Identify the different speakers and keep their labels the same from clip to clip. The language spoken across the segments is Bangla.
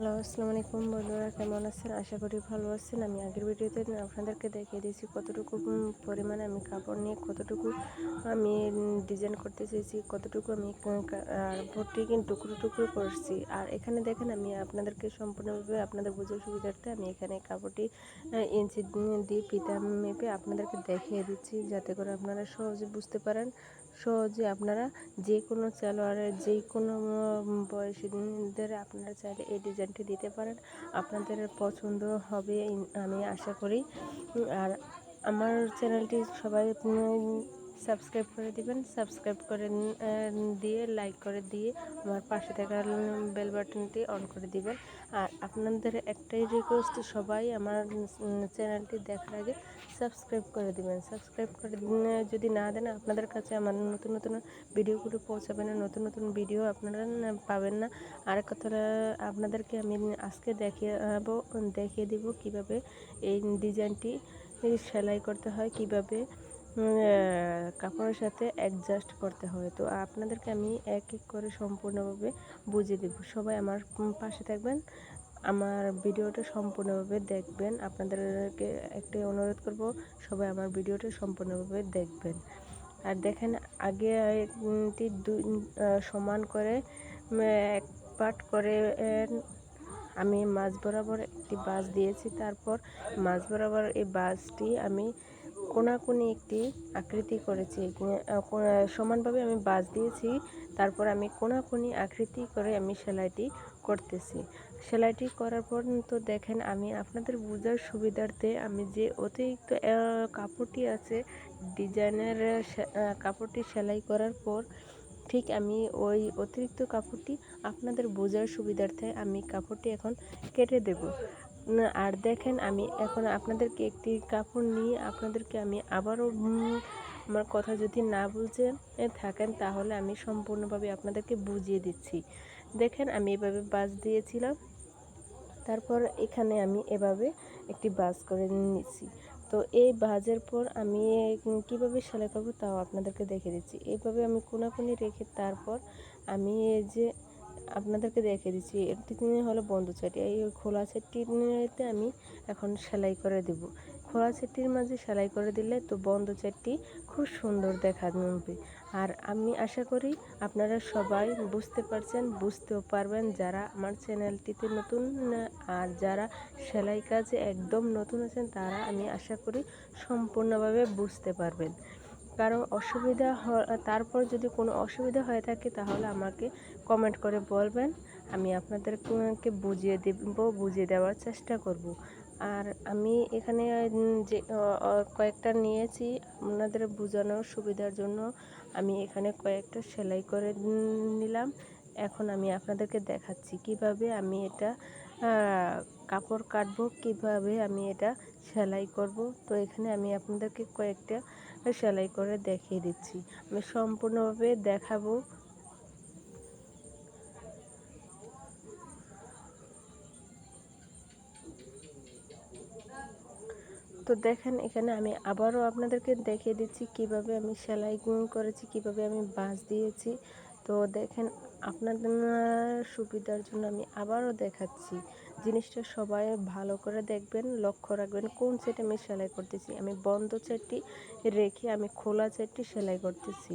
Speaker 1: হ্যালো, আসসালামু আলাইকুম বন্ধুরা, কেমন আছেন? আশা করি ভালো আছেন। আমি আগের ভিডিওতে আপনাদেরকে দেখিয়ে দিয়েছি কতটুকু পরিমাণে আমি কাপড় নিয়ে কতটুকু আমি ডিজাইন করতে চেয়েছি, কতটুকু আমি ভর্তি কিন্তু টুকরো টুকরো করছি। আর এখানে দেখেন, আমি আপনাদেরকে সম্পূর্ণভাবে আপনাদের বোঝার সুবিধার্থে আমি এখানে কাপড়টি ইঞ্চি দিয়ে ফিতা মেপে আপনাদেরকে দেখিয়ে দিচ্ছি, যাতে করে আপনারা সহজে বুঝতে পারেন। সহজে আপনারা যে কোনো সালোয়ারের যে কোনো বয়সীদের আপনারা চাইলে এই ডিজাইনটি দিতে পারেন। আপনাদের পছন্দ হবে আমি আশা করি। আর আমার চ্যানেলটি সবাই সাবস্ক্রাইব করে দিবেন, সাবস্ক্রাইব করে দিয়ে লাইক করে দিয়ে আমার পাশে থাকা বেল বাটনটি অন করে দিবেন। আর আপনাদের একটাই রিকোয়েস্ট সবাই আমার চ্যানেলটি দেখার আগে সাবস্ক্রাইব করে দিবেন। সাবস্ক্রাইব করে যদি না দেন, আপনাদের কাছে আমার নতুন নতুন ভিডিওগুলো পৌঁছাবে না, নতুন নতুন ভিডিও আপনারা পাবেন না। আর কথাটা আপনাদেরকে আমি আজকে দেখিয়ে দেখিয়ে দিব কীভাবে এই ডিজাইনটি সেলাই করতে হয়, কীভাবে কাপড়ের সাথে অ্যাডজাস্ট করতে হয় তো আপনাদেরকে আমি এক এক করে সম্পূর্ণভাবে বুঝিয়ে দেব। সবাই আমার পাশে থাকবেন, আমার ভিডিওটা সম্পূর্ণভাবে দেখবেন। আপনাদেরকে একটাই অনুরোধ করব, সবাই আমার ভিডিওটা সম্পূর্ণভাবে দেখবেন। আর দেখেন, আগে এটি দুই সমান করে এক পাট করে আমি মাছ বরাবর একটি বাস দিয়েছি। তারপর মাছ বরাবর এই বাসটি আমি কোনাকুনি একটি আকৃতি করেছি। সমানভাবে আমি বাস দিয়েছি, তারপর আমি কোনাকুনি আকৃতি করে আমি সেলাইটি করতেছি। সেলাইটি করার পর তো দেখেন, আমি আপনাদের বোঝার সুবিধার্থে আমি যে অতিরিক্ত কাপড়টি আছে, ডিজাইনের কাপড়টি সেলাই করার পর ঠিক আমি ওই অতিরিক্ত কাপড়টি আপনাদের বোঝার সুবিধার্থে আমি কাপড়টি এখন কেটে দেব। আর দেখেন আমি এখন আপনাদেরকে একটি কাপড় নিয়ে আপনাদেরকে আমি আবারও আমার কথা যদি না বুঝে থাকেন তাহলে আমি সম্পূর্ণভাবে আপনাদেরকে বুঝিয়ে দিচ্ছি। দেখেন আমি এভাবে বাস দিয়েছিলাম, তারপর এখানে আমি এভাবে একটি বাস করে নিয়েছি তো এই বাজের পর আমি কীভাবে সেলাই করব তাও আপনাদেরকে দেখে দিচ্ছি। এইভাবে আমি কোনাকুনি রেখে তারপর আমি এই যে আপনাদেরকে দেখে দিচ্ছি এটি হলো বন্ধ চাটি। এই খোলা চাটিতে আমি এখন সেলাই করে দেব। খোলা চাটির মাঝে সেলাই করে দিলে তো বন্ধ চাটি খুব সুন্দর দেখা যাবে। আর আমি আশা করি আপনারা সবাই বুঝতে পারছেন, বুঝতেও পারবেন যারা আমার চ্যানেলটিতে নতুন আর যারা সেলাই কাজে একদম নতুন আছেন, তারা আমি আশা করি সম্পূর্ণভাবে বুঝতে পারবেন। কারণ অসুবিধা তারপর যদি কোনো অসুবিধা হয়ে থাকে, তাহলে আমাকে কমেন্ট করে বলবেন। আমি আপনাদেরকে বুঝিয়ে দেব, বুঝিয়ে দেওয়ার চেষ্টা করব। আর আমি এখানে যে কয়েকটা নিয়েছি, আপনাদের বোঝানোর সুবিধার জন্য আমি এখানে কয়েকটা সেলাই করে নিলাম। এখন আমি আপনাদেরকে দেখাচ্ছি কীভাবে আমি এটা কাপড় কাটবো, কীভাবে আমি এটা সেলাই করব। তো এখানে আমি আপনাদেরকে কয়েকটা সেলাই করে দেখিয়ে দিচ্ছি। আমি সম্পূর্ণভাবে দেখাবো। তো দেখেন, এখানে আমি আবারও আপনাদেরকে দেখিয়ে দিচ্ছি কীভাবে আমি সেলাই গুণ করেছি, কীভাবে আমি বাঁশ দিয়েছি। তো দেখেন, আপনাদের সুবিধার জন্য আমি আবারও দেখাচ্ছি। জিনিসটা সবাই ভালো করে দেখবেন, লক্ষ্য রাখবেন কোন সেট আমি সেলাই করতেছি। আমি বন্ধ সেটটি রেখে আমি খোলা সেটটি সেলাই করতেছি।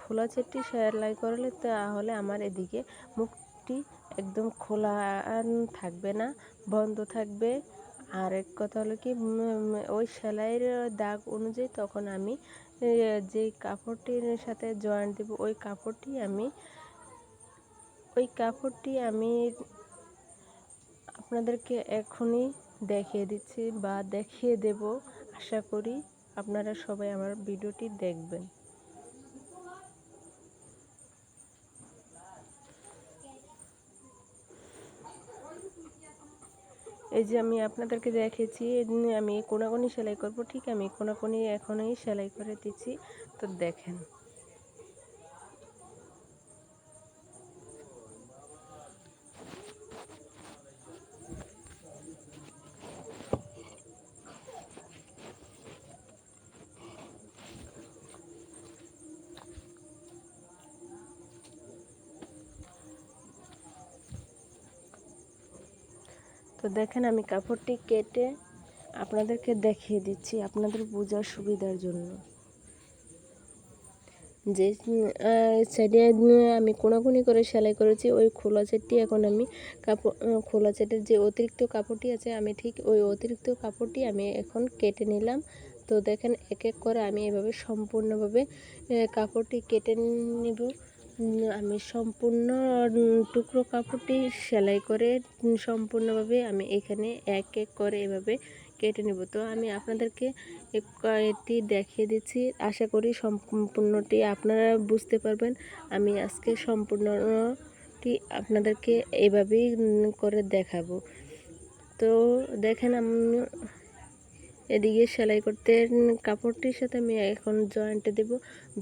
Speaker 1: খোলা সেটটি সেলাই করলে তাহলে আমার এদিকে মুখটি একদম খোলা থাকবে না, বন্ধ থাকবে। আর এক কথা হলো কি ওই সেলাইয়ের দাগ অনুযায়ী তখন আমি যে কাপড়টির সাথে জয়েন্ট দেব, ওই কাপড়টি আমি, ওই কাপড়টি আমি আপনাদেরকে এখনই দেখিয়ে দিচ্ছি বা দেখিয়ে দেব। আশা করি আপনারা সবাই আমার ভিডিওটি দেখবেন। এই যে আমি আপনাদেরকে দেখেছি আমি কোনাকুনি সেলাই করব, ঠিক আমি কোনাকুনি এখনই সেলাই করে দিচ্ছি। তো দেখেন। তো দেখেন আমি কাপড়টি কেটে আপনাদেরকে দেখিয়ে দিচ্ছি আপনাদের বোঝার সুবিধার জন্য। যে সাইডে আমি কোনাকুনি করে সেলাই করেছি, ওই খোলা সেটটি এখন আমি কাপড় খোলা সেটের যে অতিরিক্ত কাপড়টি আছে, আমি ঠিক ওই অতিরিক্ত কাপড়টি আমি এখন কেটে নিলাম। তো দেখেন এক এক করে আমি এভাবে সম্পূর্ণভাবে কাপড়টি কেটে নিব। আমি সম্পূর্ণ টুকরো কাপড়টি সেলাই করে সম্পূর্ণভাবে আমি এখানে এক এক করে এভাবে কেটে নেব। তো আমি আপনাদেরকে এটি দেখিয়ে দিচ্ছি। আশা করি সম্পূর্ণটি আপনারা বুঝতে পারবেন। আমি আজকে সম্পূর্ণটি আপনাদেরকে এভাবেই করে দেখাবো। তো দেখেন আমি এদিকে সেলাই করতে কাপড়টির সাথে আমি এখন জয়েন্টে দেব।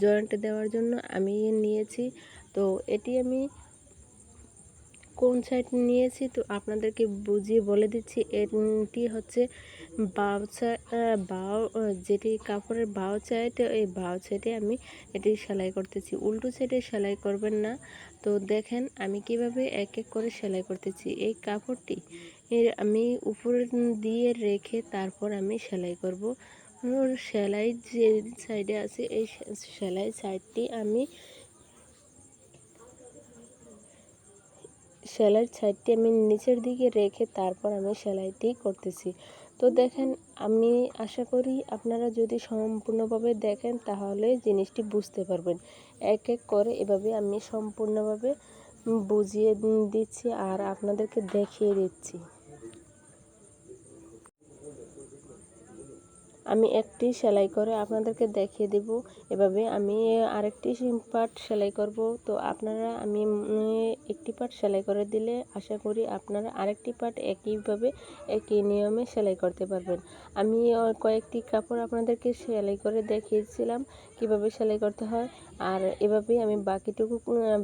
Speaker 1: জয়েন্টে দেওয়ার জন্য আমি নিয়েছি। তো এটি আমি কোন সাইড নিয়েছি? তো আপনাদেরকে বুঝিয়ে বলে দিচ্ছি, এটি হচ্ছে বাউ বাউ যেটি কাপড়ের বাউ সাইড, এই বাউ সাইডে আমি এটি সেলাই করতেছি। উল্টো সাইডে সেলাই করবেন না। তো দেখেন আমি কীভাবে এক এক করে সেলাই করতেছি। এই কাপড়টি এর আমি উপরে দিয়ে রেখে তারপর আমি সেলাই করব। সেলাই যে সাইডে আছে, এই সেলাই সাইডটি আমি সেলাইয়ের সাইডটি আমি নিচের দিকে রেখে তারপর আমি সেলাইটি করতেছি। তো দেখেন, আমি আশা করি আপনারা যদি সম্পূর্ণভাবে দেখেন, তাহলে জিনিসটি বুঝতে পারবেন। এক এক করে এভাবে আমি সম্পূর্ণভাবে বুঝিয়ে দিচ্ছি আর আপনাদেরকে দেখিয়ে দিচ্ছি। আমি একটি সেলাই করে আপনাদেরকে দেখিয়ে দেব। এভাবে আমি আরেকটি পার্ট সেলাই করব। তো আপনারা আমি একটি পার্ট সেলাই করে দিলে আশা করি আপনারা আরেকটি পার্ট একইভাবে, একই নিয়মে সেলাই করতে পারবেন। আমি কয়েকটি কাপড় আপনাদেরকে সেলাই করে দেখিয়েছিলাম কীভাবে সেলাই করতে হয়। আর এভাবেই আমি বাকিটুকু,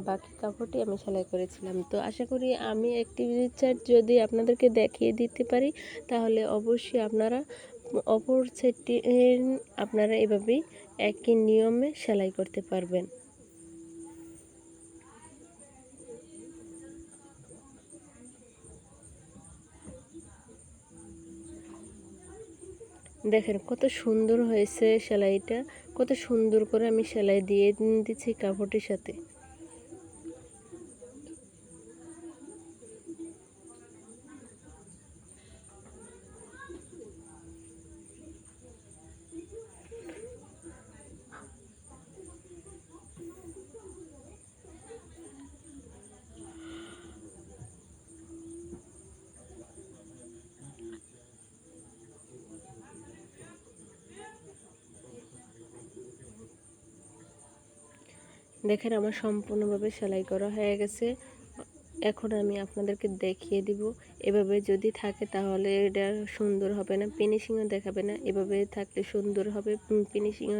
Speaker 1: বাকি কাপড়টি আমি সেলাই করেছিলাম। তো আশা করি আমি একটি চার্ট যদি আপনাদেরকে দেখিয়ে দিতে পারি, তাহলে অবশ্যই আপনারা অপর সেটটি আপনারা এভাবেই একই নিয়মে সেলাই করতে পারবেন। দেখেন কত সুন্দর হয়েছে সেলাইটা, কত সুন্দর করে আমি সেলাই দিয়ে দিচ্ছি কাপড়টির সাথে। দেখেন আমার সম্পূর্ণভাবে সেলাই করা হয়ে গেছে। এখন আমি আপনাদেরকে দেখিয়ে দিব। এভাবে যদি থাকে তাহলে এটা সুন্দর হবে না ফিনিশিংও দেখাবে না। এভাবে থাকলে সুন্দর হবে ফিনিশিংও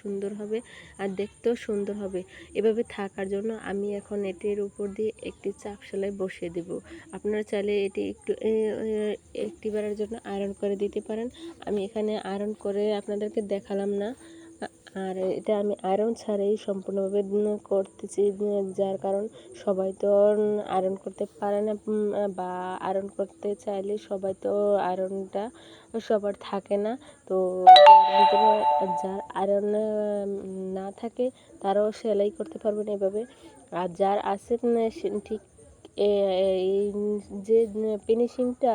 Speaker 1: সুন্দর হবে আর দেখতেও সুন্দর হবে। এভাবে থাকার জন্য আমি এখন এটির উপর দিয়ে একটি চাপ সেলাই বসিয়ে দেব। আপনারা চাইলে এটি একটু একটিবারের জন্য আয়রন করে দিতে পারেন। আমি এখানে আয়রন করে আপনাদেরকে দেখালাম না। আর এটা আমি আয়রন ছাড়াই সম্পূর্ণভাবে করতেছি যার কারণ সবাই তো আয়রন করতে পারে না বা আয়রন করতে চাইলে সবাই তো আয়রনটা সবার থাকে না। তো যার আয়রন না থাকে তারাও সেলাই করতে পারবেন এভাবে। আর যার আছে ঠিক এই যে ফিনিশিংটা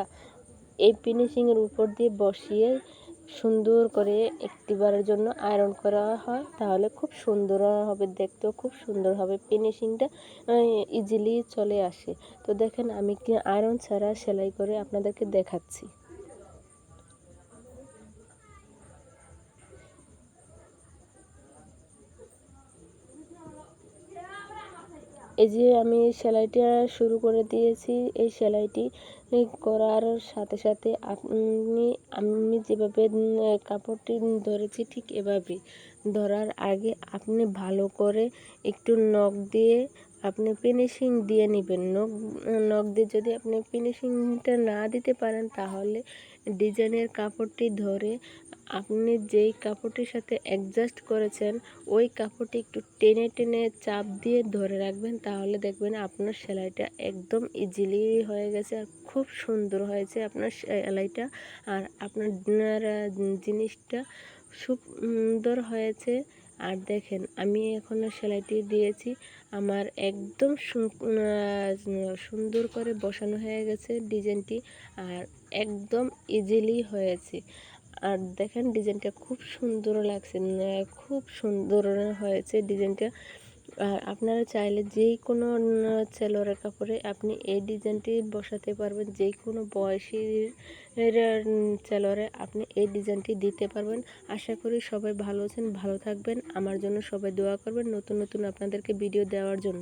Speaker 1: এই ফিনিশিংয়ের উপর দিয়ে বসিয়ে সুন্দর করে একটিবারের জন্য আয়রন করা হয়, তাহলে খুব সুন্দর হবে দেখতেও, খুব সুন্দর হবে। ফিনিশিংটা ইজিলি চলে আসে। তো দেখেন আমি কি আয়রন ছাড়া সেলাই করে আপনাদেরকে দেখাচ্ছি। এই যে আমি সেলাইটা শুরু করে দিয়েছি, এই সেলাইটি করার সাথে সাথে আপনি, আমি যেভাবে কাপড়টি ধরেছি ঠিক এভাবে ধরার আগে আপনি ভালো করে একটু নখ দিয়ে আপনি ফিনিশিং দিয়ে নেবেন। নখ নখ দিয়ে যদি আপনি ফিনিশিংটা না দিতে পারেন, তাহলে ডিজাইনের কাপড়টি ধরে আপনি যেই কাপড়টির সাথে অ্যাডজাস্ট করেছেন, ওই কাপড়টি একটু টেনে টেনে চাপ দিয়ে ধরে রাখবেন, তাহলে দেখবেন আপনার সেলাইটা একদম ইজিলি হয়ে গেছে আর খুব সুন্দর হয়েছে আপনার সেলাইটা। আর আপনার জিনিসটা সুন্দর হয়েছে। আর দেখেন, আমি এখনও সেলাইটি দিয়েছি। আমার একদম সুন্দর করে বসানো হয়ে গেছে ডিজাইনটি আর একদম ইজিলি হয়েছে। আর দেখেন, ডিজাইনটা খুব সুন্দর লাগছে, খুব সুন্দর হয়েছে ডিজাইনটা। আর আপনারা চাইলে যে কোনো সেলোয়ারের কাপড়ে আপনি এই ডিজাইনটি বসাতে পারবেন। যে কোনো বয়সী সেলোয়ারে আপনি এই ডিজাইনটি দিতে পারবেন। আশা করি সবাই ভালো আছেন, ভালো থাকবেন। আমার জন্য সবাই দোয়া করবেন নতুন নতুন আপনাদেরকে ভিডিও দেওয়ার জন্য।